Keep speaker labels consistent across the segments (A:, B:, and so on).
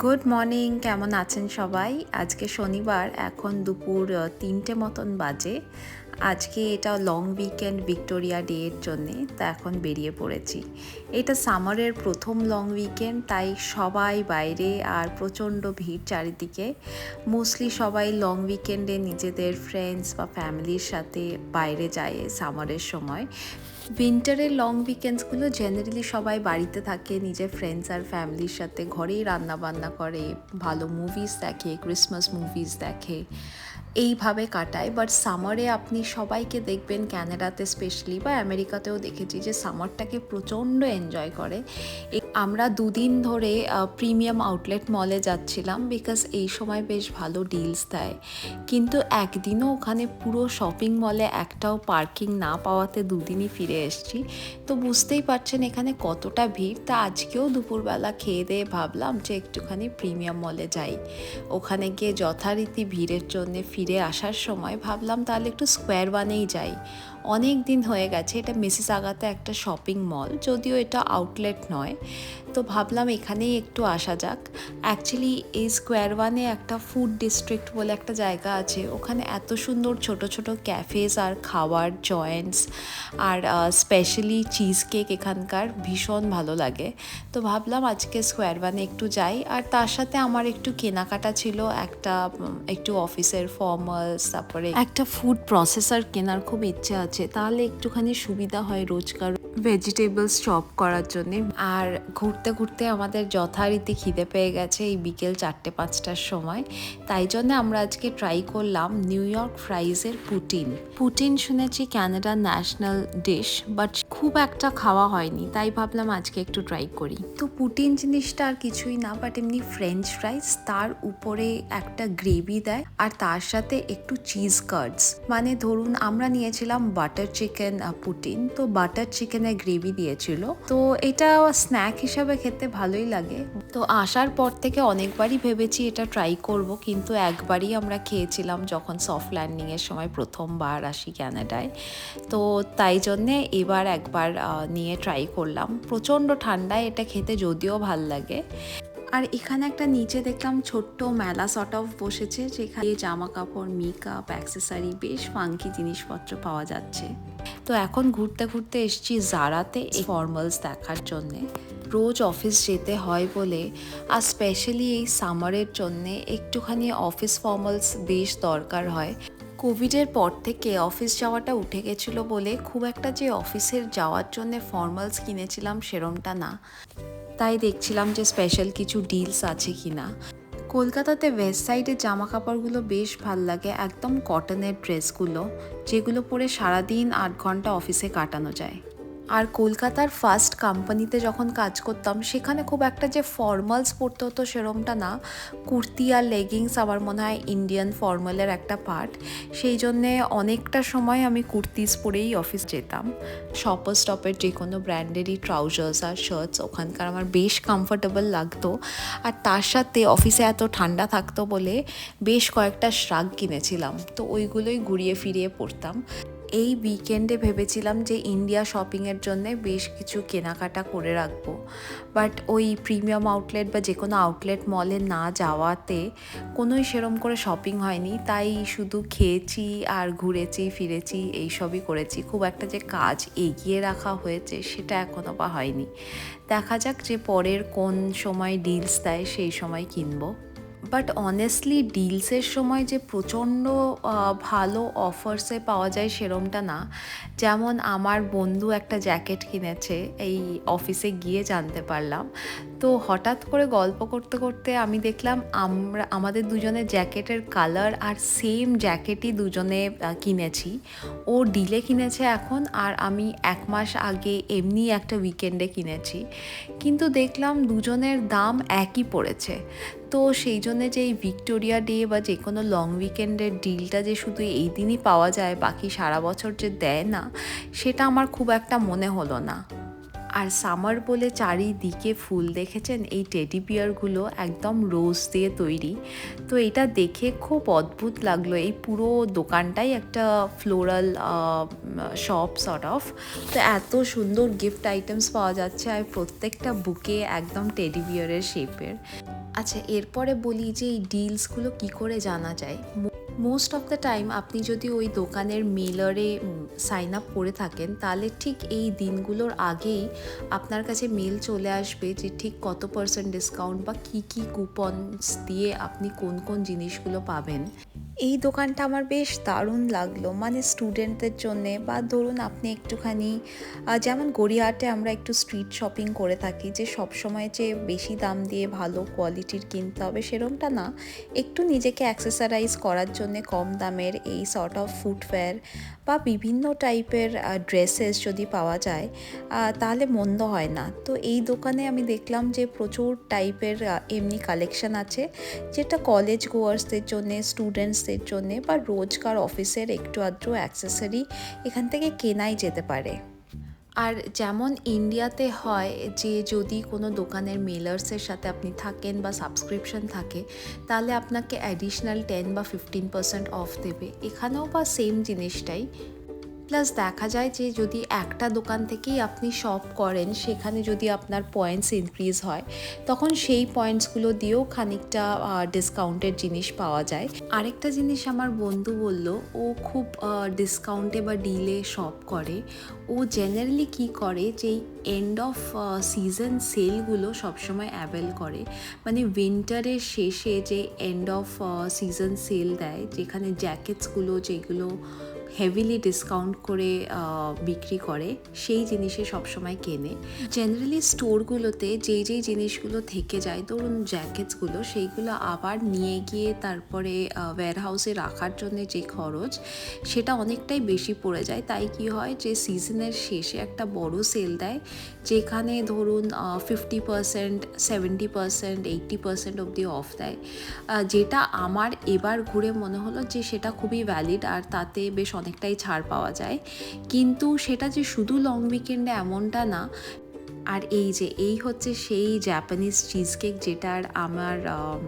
A: Good morning কেমন আছেন সবাই? আজকে শনিবার, এখন দুপুর তিনটে মতন বাজে। আজকে এটা লং উইকেন্ড ভিক্টোরিয়া ডে এর জন্যে, তা এখন বেরিয়ে পড়েছি। এটা সামারের প্রথম লং উইকেন্ড তাই সবাই বাইরে আর প্রচণ্ড ভিড় চারিদিকে। মোস্টলি সবাই লং উইকেন্ডে নিজেদের ফ্রেন্ডস বা ফ্যামিলির সাথে বাইরে যায় সামারের সময়। উইন্টারের লং উইকেন্ডসগুলো জেনারেলি সবাই বাড়িতে থাকে, নিজের ফ্রেন্ডস আর ফ্যামিলির সাথে, ঘরেই রান্নাবান্না করে, ভালো মুভিজ দেখে ক্রিসমাস মুভিজ দেখে। এইভাবে কাটায় বাট সামারে আপনি সবাইকে দেখবেন ক্যানাডাতে স্পেশালি বা আমেরিকাতেও দেখেছি যে সামারটাকে প্রচণ্ড এনজয় করে। আমরা দুদিন ধরে প্রিমিয়াম আউটলেট মলে যাচ্ছিলাম বিকজ এই সময় বেশ ভালো ডিলস দেয়। কিন্তু একদিনও ওখানে পুরো শপিং মলে একটাও পার্কিং না পাওয়াতে দুদিনই ফিরে এসেছি। তো বুঝতেই পারছেন এখানে কতটা ভিড়। তা আজকেও দুপুরবেলা খেয়ে দিয়ে ভাবলাম যে একটুখানি প্রিমিয়াম মলে যাই। ওখানে গিয়ে যথারীতি ভিড়ের জন্য ফিরে আসার সময় ভাবলাম তাহলে একটু স্কোয়ার ওয়ানেই যাই। অনেক দিন হয়ে গেছে, এটা মিসিস আগাতে একটা শপিং মল, যদিও এটা আউটলেট নয়। তো ভাবলাম এখানেই একটু আসা যাক। অ্যাকচুয়ালি এই স্কোয়ার ওয়ানে একটা ফুড ডিস্ট্রিক্ট বলে একটা জায়গা আছে, ওখানে এত সুন্দর ছোট ছোট ক্যাফেজ আর খাওয়ার জয়েন্টস আর স্পেশালি চিজ কেক এখানকার ভীষণ ভালো লাগে। তো ভাবলাম আজকে স্কোয়ার ওয়ানে একটু যাই, আর তার সাথে আমার একটু কেনাকাটা ছিল, একটা একটু অফিসের ফর্মালস তারপরে একটা ফুড প্রসেসর কেনার খুব ইচ্ছে আছে। তাহলে একটুখানি সুবিধা হয় রোজকার ভেজিটেবলস চপ করার জন্যে। আর ঘুরতে ঘুরতে আমাদের যথারীতি খিদে পেয়ে গেছে এই বিকেল চারটে পাঁচটার সময়। তাই জন্য আমরা আজকে ট্রাই করলাম নিউ ইয়র্ক ফ্রাইজের পুটিন পুটিন শুনেছি ক্যানাডা ন্যাশনাল ডিশ বাট খুব একটা খাওয়া হয়নি, তাই ভাবলাম আজকে একটু ট্রাই করি। তো পুটিন জিনিসটা আর কিছুই না বাট এমনি ফ্রেঞ্চ ফ্রাইস তার উপরে একটা গ্রেভি দেয়, আর তার সাথে একটু চিজ কার্ডস মানে ধরুন আমরা নিয়েছিলাম বাটার চিকেন পুটিন তো বাটার চিকেনের গ্রেভি দিয়েছিল। তো এটা স্ন্যাক হিসাবে খেতে ভালোই লাগে। তো আসার পর থেকে অনেকবারই ভেবেছি এটা ট্রাই করব, কিন্তু একবারই আমরা খেয়েছিলাম যখন সফট ল্যান্ডিংয়ের সময় প্রথমবার আসি ক্যানাডায় তো তাই জন্যে এবার একবার নিয়ে ট্রাই করলাম। প্রচণ্ড ঠান্ডায় এটা খেতে যদিও ভালো লাগে। আর এখানে একটা নিচে দেখলাম ছোট্ট মেলা সর্ট অফ বসেছে, যেখানে জামা কাপড় মেকআপ অ্যাক্সেসারি বেশ ফাঙ্কি জিনিসপত্র পাওয়া যাচ্ছে। তো এখন ঘুরতে ঘুরতে এসছি জারাতে এই ফর্মালস দেখার জন্যে। রোজ অফিস যেতে হয় বলে, আর স্পেশালি এই সামারের জন্যে একটুখানি অফিস ফর্মালস বেশ দরকার হয়। কোভিডের পর থেকে অফিস যাওয়াটা উঠে গেছিল বলে খুব একটা যে অফিসের যাওয়ার জন্য ফর্মালস কিনেছিলাম সেরমটা না। তাই দেখছিলাম যে স্পেশাল কিছু ডিলস আছে কি না কলকাতাতে ওয়েস্ট সাইডের জামা কাপড়গুলো বেশ ভালো লাগে, একদম কটনের ড্রেসগুলো, যেগুলো পরে সারাদিন আট ঘণ্টা অফিসে কাটানো যায়। আর কলকাতার ফার্স্ট কোম্পানিতে যখন কাজ করতাম, সেখানে খুব একটা যে ফর্মালস পরতে হতো সেরমটা না। কুর্তি আর লেগিংস আমার মনে হয় ইন্ডিয়ান ফর্মালের একটা পার্ট সেই জন্যে অনেকটা সময় আমি কুর্তিস পরেই অফিস যেতাম। শপার স্টপের যে কোনো ব্র্যান্ডেরই ট্রাউজার্স আর শার্টস ওখানকার আমার বেশ কমফোর্টেবল লাগতো। আর তার সাথে অফিসে এত ঠান্ডা থাকতো বলে বেশ কয়েকটা শ্রাগ কিনেছিলাম। তো ওইগুলোই ঘুরিয়ে ফিরিয়ে পরতাম। এই উইকেন্ডে ভেবেছিলাম যে ইন্ডিয়া শপিংয়ের জন্য বেশ কিছু কেনাকাটা করে রাখব। বাট ওই প্রিমিয়াম আউটলেট বা যে কোনো আউটলেট মলে না যাওয়াতে কোনোই সেরম করে শপিং হয়নি। তাই শুধু খেয়েছি আর ঘুরেছি, ফিরেছি, এইসবই করেছি। খুব একটা যে কাজ এগিয়ে রাখা হয়েছে সেটা এখনও বা হয়নি। দেখা যাক যে পরের কোন সময় ডিলস দেয় সেই সময় কিনবো। বাট অনেস্টলি ডিলসের সময় যে প্রচণ্ড ভালো অফার্সে পাওয়া যায় সেরমটা না। যেমন আমার বন্ধু একটা জ্যাকেট কিনেছে, এই অফিসে গিয়ে জানতে পারলাম। তো হঠাৎ করে গল্প করতে করতে আমি দেখলাম আমরা, আমাদের দুজনের জ্যাকেটের কালার আর সেম জ্যাকেটই দুজনে কিনেছি। ও ডিলে কিনেছে এখন, আর আমি এক মাস আগে এমনি একটা উইকেন্ডে কিনেছি। কিন্তু দেখলাম দুজনের দাম একই পড়েছে। তো সেই জন্যে যে এই ভিক্টোরিয়া ডে বা যে কোনো লং উইকেন্ডের ডিলটা যে শুধু এই দিনই পাওয়া যায়, বাকি সারা বছর যে দেয় না, সেটা আমার খুব একটা মনে হলো না। আর সামার বলে চারিদিকে ফুল দেখেছেন এই টেডি বিয়ারগুলো একদম রোজ দিয়ে তৈরি। তো এটা দেখে খুব অদ্ভুত লাগল। এই পুরো দোকানটাই একটা ফ্লোরাল শপ সর্ট অফ তো এত সুন্দর গিফট আইটেমস পাওয়া যাচ্ছে আর প্রত্যেকটা বুকে একদম টেডি বিয়ারের শেপের আচ্ছা এরপরে বলি যে এই ডিলসগুলো কী করে জানা যায়? মোস্ট অফ দ্য টাইম আপনি যদি ওই দোকানের মেলারে সাইন আপ করে থাকেন, তাহলে ঠিক এই দিনগুলোর আগেই আপনার কাছে মেল চলে আসবে যে ঠিক কত পার্সেন্ট ডিসকাউন্ট বা কি কি কুপনস দিয়ে আপনি কোন কোন জিনিসগুলো পাবেন। এই দোকানটা আমার বেশ দারুণ লাগল। মানে স্টুডেন্টদের জন্যে বা ধরুন আপনি একটুখানি যেমন গড়িয়াহাটে আমরা একটু স্ট্রিট শপিং করে থাকি, যে সব সময় যে বেশি দাম দিয়ে ভালো কোয়ালিটির কিনতে হবে সেরকমটা না। একটু নিজেকে অ্যাক্সেসারাইজ করার জন্য কম দামের এই সর্ট অফ ফুটওয়্যার বা বিভিন্ন টাইপের ড্রেসেস যদি পাওয়া যায় তাহলে মন্দ হয় না। তো এই দোকানে আমি দেখলাম যে প্রচুর টাইপের এমনি কালেকশন আছে, যেটা কলেজ গোয়ার্সদের জন্যে স্টুডেন্টসদের জন্যে বা রোজকার অফিসের একটু আধটু অ্যাক্সেসরি এখান থেকে কেনাই যেতে পারে। আর যেমন ইন্ডিয়াতে হয় যে যদি কোনো দোকানের মেলার্সের সাথে আপনি থাকেন বা সাবস্ক্রিপশন থাকে, তাহলে আপনাকে অ্যাডিশনাল টেন বা ফিফটিন পার্সেন্ট অফ দেবে। এখানেও বা সেম জিনিসটাই। প্লাস দেখা যায় যে যদি একটা দোকান থেকেই আপনি শপ করেন, সেখানে যদি আপনার পয়েন্টস ইনক্রিজ হয়, তখন সেই পয়েন্টসগুলো দিয়েও খানিকটা ডিসকাউন্টের জিনিস পাওয়া যায়। আরেকটা জিনিস আমার বন্ধু বলল, ও খুব ডিসকাউন্টে বা ডিলে শপ করে। ও জেনারেলি কি করে যে এন্ড অফ সিজন সেলগুলো সবসময় অ্যাভেল করে। মানে উইন্টারের শেষে যে এন্ড অফ সিজন সেল দেয়, যেখানে জ্যাকেটসগুলো যেগুলো হেভিলি ডিসকাউন্ট করে বিক্রি করে, সেই জিনিসে সবসময় কেনে। জেনারেলি স্টোরগুলোতে যেই যেই জিনিসগুলো থেকে যায়, ধরুন জ্যাকেটসগুলো সেইগুলো আবার নিয়ে গিয়ে তারপরে ওয়্যার হাউসে রাখার জন্য যে খরচ, সেটা অনেকটাই বেশি পড়ে যায়। তাই কি হয় যে সিজনের শেষে একটা বড় সেল দেয়, যেখানে ধরুন fifty percent seventy percent eighty percent অবধি অফ দেয়। যেটা আমার এবার ঘুরে মনে হলো যে, সেটা খুবই ভ্যালিড আর তাতে বেশ অনেকটাই ছাড় পাওয়া যায়। কিন্তু সেটা যে শুধু লং উইকেন্ডে এমনটা না, আর এই যে, এই হচ্ছে সেই জাপানিজ চিজ কেক যেটার আমার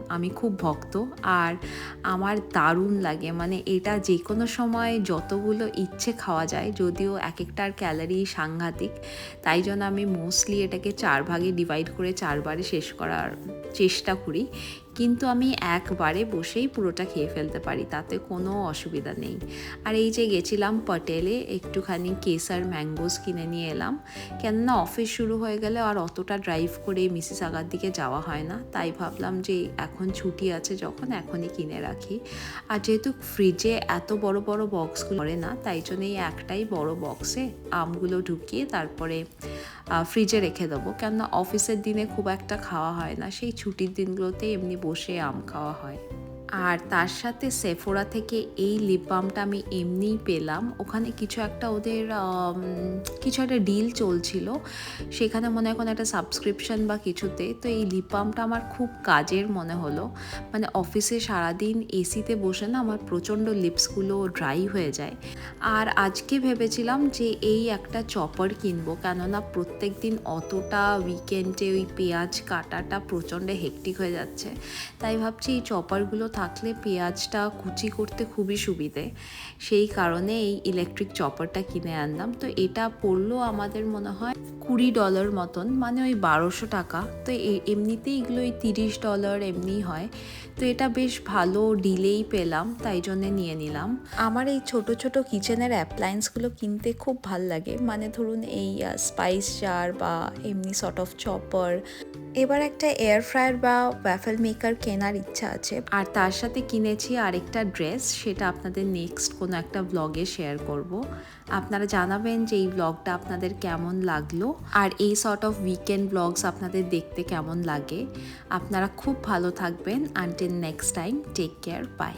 A: আমি খুব ভক্ত। আর আমার দারুণ লাগে মানে এটা যে কোনো সময় যতগুলো ইচ্ছে খাওয়া যায়, যদিও এক একটার ক্যালারি সাংঘাতিক, তাই জন্য আমি মোস্টলি এটাকে চার ভাগে ডিভাইড করে চারবারে শেষ করার চেষ্টা করি। কিন্তু আমি একবারে বসেই পুরোটা খেয়ে ফেলতে পারি, তাতে কোনো অসুবিধা নেই। আর এই যে গেছিলাম পটেলে, একটুখানি কেসার ম্যাঙ্গোস কিনে নিয়ে এলাম। কেননা অফিস শুরু হয়ে গেলে আর অতটা ড্রাইভ করে মিসিস আগার দিকে যাওয়া হয় না। তাই ভাবলাম যে এখন ছুটি আছে যখন এখনই কিনে রাখি। আর যেহেতু ফ্রিজে এত বড় বড় বক্সগুলো করে না, তাই জন্য এই একটাই বড় বক্সে আমগুলো ঢুকিয়ে তারপরে ফ্রিজে রেখে দেবো। কেননা অফিসের দিনে খুব একটা খাওয়া হয় না। সেই ছুটির দিনগুলোতে এমনি বসে আম খাওয়া হয়। আর তার সাথে সেফোরা থেকে এই লিপ বামটা আমি এমনিই পেলাম। ওখানে কিছু একটা ওদের কিছু একটা ডিল চলছিল। সেখানে মনে হয় কোনো একটা সাবস্ক্রিপশন বা কিছুতে। তো এই লিপ বামটা আমার খুব কাজের মনে হলো। মানে অফিসে সারাদিন এসিতে বসে না আমার প্রচণ্ড লিপসগুলো ড্রাই হয়ে যায়। আর আজকে ভেবেছিলাম যে এই একটা চপার কিনবো। কেননা প্রত্যেক দিন অতটা উইকেন্ডে ওই পেঁয়াজ কাটাটা প্রচণ্ড হেকটিক হয়ে যাচ্ছে। তাই ভাবছি এই চপারগুলো থাকলে পেঁয়াজটা কুচি করতে খুবই সুবিধে। সেই কারণে এই ইলেকট্রিক চপারটা কিনে আনলাম। তো এটা পড়ল আমাদের মনে হয় কুড়ি ডলার মতন মানে ওই বারোশো টাকা। তো এমনিতেই এগুলো ওই তিরিশ ডলার এমনি হয়। তো এটা বেশ ভালো ডিলেই পেলাম, তাই জন্যে নিয়ে নিলাম। আমার এই ছোট ছোট কিচেনের অ্যাপ্লায়েন্সগুলো কিনতে খুব ভালো লাগে। মানে ধরুন এই স্পাইস জার বা এমনি সর্ট অফ চপার এবার একটা এয়ার ফ্রায়ার বা ওয়াফেল মেকার কেনার ইচ্ছা আছে। আর তার সাথে কিনেছি আরেকটা ড্রেস সেটা আপনাদের নেক্সট কোনো একটা ব্লগে শেয়ার করব। আপনারা জানাবেন যে এই ব্লগটা আপনাদের কেমন লাগল, আর এই সর্ট অফ উইকেন্ড ব্লগস আপনাদের দেখতে কেমন লাগে। আপনারা খুব ভালো থাকবেন। Until next time take care bye